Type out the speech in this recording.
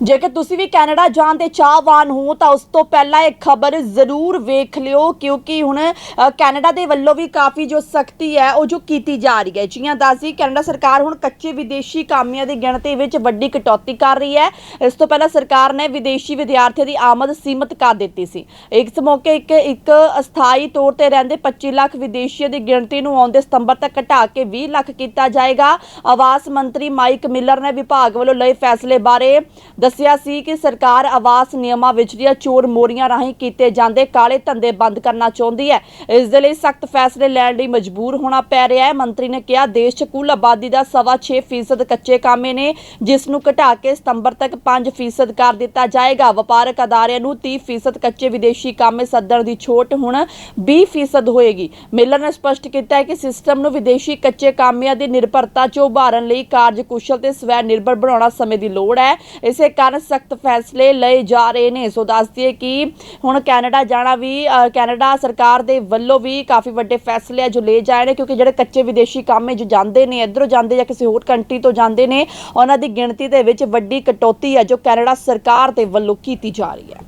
ਜੇਕਰ ਤੁਸੀਂ ਵੀ ਕੈਨੇਡਾ ਜਾਣ ਦੇ ਚਾਹਵਾਨ ਹੋ, ਤਾਂ ਉਸ ਤੋਂ ਪਹਿਲਾਂ ਇਹ ਖਬਰ ਜ਼ਰੂਰ ਵੇਖ ਲਿਓ, ਕਿਉਂਕਿ ਹੁਣ ਕੈਨੇਡਾ ਦੇ ਵੱਲੋਂ ਵੀ ਕਾਫੀ ਜੋ ਸਖਤੀ ਹੈ, ਉਹ ਜੋ ਕੀਤੀ ਜਾ ਰਹੀ ਹੈ। ਜੀਆਂ ਦੱਸਦੀ, ਕੈਨੇਡਾ ਸਰਕਾਰ ਹੁਣ ਕੱਚੇ ਵਿਦੇਸ਼ੀ ਕਾਮਿਆਂ ਦੀ ਗਿਣਤੀ ਵਿੱਚ ਵੱਡੀ ਕਟੌਤੀ ਕਰ ਰਹੀ ਹੈ। ਇਸ ਤੋਂ ਪਹਿਲਾਂ ਸਰਕਾਰ ਨੇ ਵਿਦੇਸ਼ੀ ਵਿਦਿਆਰਥੀਆਂ ਦੀ ਆਮਦ ਸੀਮਤ ਕਰ ਦਿੱਤੀ ਸੀ। ਇਸ ਮੌਕੇ ਇੱਕ ਇੱਕ ਅਸਥਾਈ ਤੌਰ ਤੇ ਰਹਿੰਦੇ 25 ਲੱਖ ਵਿਦੇਸ਼ੀਆਂ ਦੀ ਗਿਣਤੀ ਨੂੰ ਆਉਂਦੇ ਸਤੰਬਰ ਤੱਕ ਘਟਾ ਕੇ 20 ਲੱਖ ਕੀਤਾ ਜਾਏਗਾ। ਆਵਾਸ ਮੰਤਰੀ ਮਾਈਕ ਮਿਲਰ ਨੇ ਵਿਭਾਗ ਵੱਲੋਂ ਲਏ ਫੈਸਲੇ ਬਾਰੇ ਦੱਸਿਆ ਸੀ ਕਿ ਸਰਕਾਰ ਆਵਾਸ ਨਿਯਮਾਂ ਵਿੱਚ ਚੋਰ ਮੋਰੀਆਂ ਰਾਹੀਂ ਕੀਤੇ ਜਾਂਦੇ ਕਾਲੇ ਧੰਦੇ ਬੰਦ ਕਰਨਾ ਚਾਹੁੰਦੀ ਹੈ। ਇਸ ਦੇ ਲਈ ਸਖਤ ਫੈਸਲੇ ਲੈਣ ਲਈ ਮਜਬੂਰ ਹੋਣਾ ਪੈ ਰਿਹਾ ਹੈ। ਮੰਤਰੀ ਨੇ ਕਿਹਾ, ਦੇਸ਼ 'ਚ ਕੁੱਲ ਆਬਾਦੀ ਦਾ ਸਵਾ ਛੇ ਫੀਸਦ ਕੱਚੇ ਕਾਮੇ ਨੇ, ਜਿਸ ਨੂੰ ਘਟਾ ਕੇ ਸਤੰਬਰ ਤੱਕ 5 ਫੀਸਦ ਕਰ ਦਿੱਤਾ ਜਾਏਗਾ। ਵਪਾਰਕ ਅਦਾਰਿਆਂ ਨੂੰ 30 ਫੀਸਦ ਕੱਚੇ ਵਿਦੇਸ਼ੀ ਕਾਮੇ ਸੱਦਣ ਦੀ ਛੋਟ ਹੁਣ 20 ਫੀਸਦ ਹੋਏਗੀ। ਮਿਲਰ ਨੇ ਸਪਸ਼ਟ ਕੀਤਾ ਹੈ ਕਿ ਸਿਸਟਮ ਨੂੰ ਵਿਦੇਸ਼ੀ ਕੱਚੇ ਕਾਮਿਆਂ ਦੀ ਨਿਰਭਰਤਾ ਚ ਉਭਾਰਨ ਲਈ ਕਾਰਜਕੁਸ਼ਲ ਤੇ ਸਵੈ ਨਿਰਭਰ ਬਣਾਉਣਾ ਸਮੇਂ ਦੀ ਲੋੜ ਹੈ। ਇਸੇ ਕਾਰਨ ਸਖਤ ਫੈਸਲੇ ਲਏ ਜਾ ਰਹੇ ਨੇ। ਸੋ ਦੱਸ ਦਈਏ ਕਿ ਹੁਣ ਕੈਨੇਡਾ ਜਾਣਾ ਵੀ ਕੈਨੇਡਾ ਸਰਕਾਰ ਦੇ ਵੱਲੋਂ ਵੀ ਕਾਫੀ ਵੱਡੇ ਫੈਸਲੇ ਆ ਜੋ ਲਏ ਜਾ ਰਹੇ ਨੇ, ਕਿਉਂਕਿ ਜਿਹੜੇ ਕੱਚੇ ਵਿਦੇਸ਼ੀ ਕਾਮੇ ਜੋ ਜਾਂਦੇ ਨੇ, ਇਧਰੋਂ ਜਾਂਦੇ ਜਾਂ ਕਿਸੇ ਹੋਰ ਕੰਟਰੀ ਤੋਂ ਜਾਂਦੇ ਨੇ, ਉਹਨਾਂ ਦੀ ਗਿਣਤੀ ਦੇ ਵਿੱਚ ਵੱਡੀ ਕਟੌਤੀ ਆ ਜੋ ਕੈਨੇਡਾ ਸਰਕਾਰ ਦੇ ਵੱਲੋਂ ਕੀਤੀ ਜਾ ਰਹੀ ਹੈ।